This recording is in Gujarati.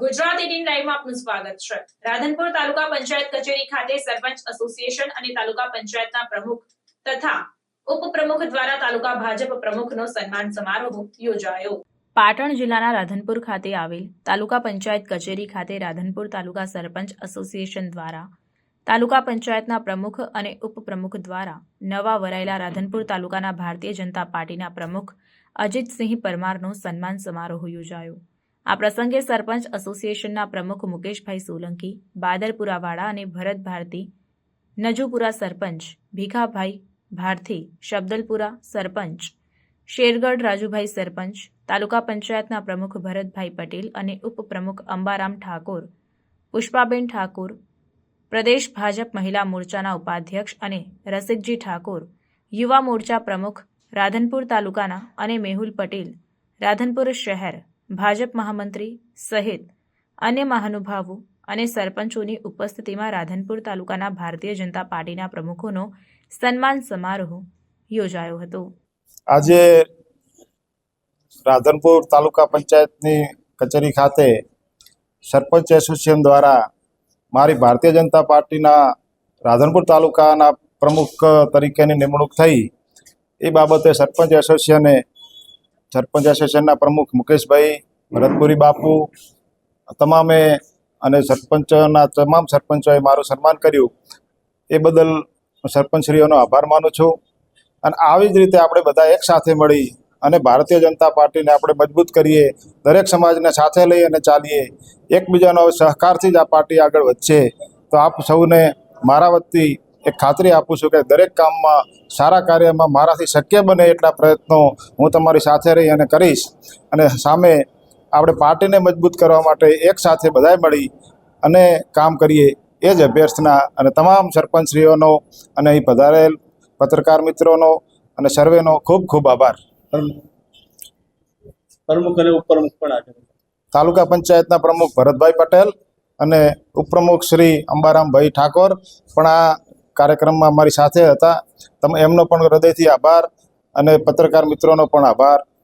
ગુજરાત એટીન લાઈવમાં આપનું સ્વાગત છે. રાધનપુર તાલુકા પંચાયત કચેરી ખાતે સરપંચ એસોસિએશન અને તાલુકા પંચાયતના પ્રમુખ તથા ઉપપ્રમુખ દ્વારા તાલુકા ભાજપ પ્રમુખનો સન્માન સમારોહ યોજાયો. પાટણ જિલ્લાના રાધનપુર ખાતે આવેલ તાલુકા પંચાયત કચેરી ખાતે રાધનપુર તાલુકા સરપંચ એસોસિએશન દ્વારા તાલુકા પંચાયતના પ્રમુખ અને ઉપપ્રમુખ દ્વારા નવા વરાયેલા રાધનપુર તાલુકાના ભારતીય જનતા પાર્ટીના પ્રમુખ અજીતસિંહ પરમારનો સન્માન સમારોહ યોજાયો. આ પ્રસંગે સરપંચ એસોસિએશનના પ્રમુખ મુકેશભાઈ સોલંકી બાદરપુરાવાળા અને ભરત ભારતી, નજુપુરા સરપંચ ભીખાભાઈ ભારથી શબ્દલપુરા સરપંચ શેરગઢ રાજુભાઈ સરપંચ, તાલુકા પંચાયતના પ્રમુખ ભરતભાઈ પટેલ અને ઉપપ્રમુખ અંબારામ ઠાકોર, પુષ્પાબેન ઠાકોર, પ્રદેશ ભાજપ મહિલા મોરચાના ઉપાધ્યક્ષ અને રસિકજી ઠાકોર, યુવા મોરચા પ્રમુખ રાધનપુર તાલુકાના અને મેહુલ પટેલ, રાધનપુર શહેર ભાજપ મહામંત્રી સહિત અન્ય મહાનુભાવો અને સરપંચોની ઉપસ્થિતિમાં રાધનપુર તાલુકાના ભારતીય જનતા પાર્ટીના પ્રમુખોનો સન્માન સમારોહ યોજાયો હતો. આજે રાધનપુર તાલુકા પંચાયતની કચેરી ખાતે સરપંચ એસોસિએશન દ્વારા મારી ભારતીય જનતા પાર્ટીના રાધનપુર તાલુકાના પ્રમુખ તરીકેની નિમણૂક થઈ. એ બાબતે સરપંચ એસોસિએશને સરપંચ એસોસિએશનના પ્રમુખ મુકેશભાઈ, ભરતપુરી બાપુ, તમામે અને સરપંચના તમામ સરપંચોએ મારું સન્માન કર્યું. એ બદલ હું સરપંચશ્રીઓનો આભાર માનું છું. અને આવી જ રીતે આપણે બધા એક સાથે મળી અને ભારતીય જનતા પાર્ટીને આપણે મજબૂત કરીએ, દરેક સમાજને સાથે લઈ અને ચાલીએ, એકબીજાનો સહકારથી જ આ પાર્ટી આગળ વધશે. તો આપ સૌને મારા વતી એક ખાતરી આપું છું કે દરેક કામમાં સારા કાર્યમાં મારાથી શક્ય બને એટલા પ્રયત્નો હું તમારી સાથે રહી અને કરીશ. અને સામે આપણે પાર્ટીને મજબૂત કરવા માટે એક સાથે બધાએ મળી અને કામ કરીએ એ જ અભ્યર્થના અને તમામ સરપંચશ્રીઓનો અને અહીં પધારેલ પત્રકાર મિત્રોનો અને સર્વેનો ખૂબ ખૂબ આભાર. પ્રમુખ અને ઉપપ્રમુખ પણ તાલુકા પંચાયતના પ્રમુખ ભરતભાઈ પટેલ અને ઉપપ્રમુખ શ્રી અંબારામભાઈ ઠાકોર પણ આ કાર્યક્રમમાં અમારી સાથે હતા. તમે એમનો પણ હૃદયથી આભાર અને પત્રકાર મિત્રોનો પણ આભાર.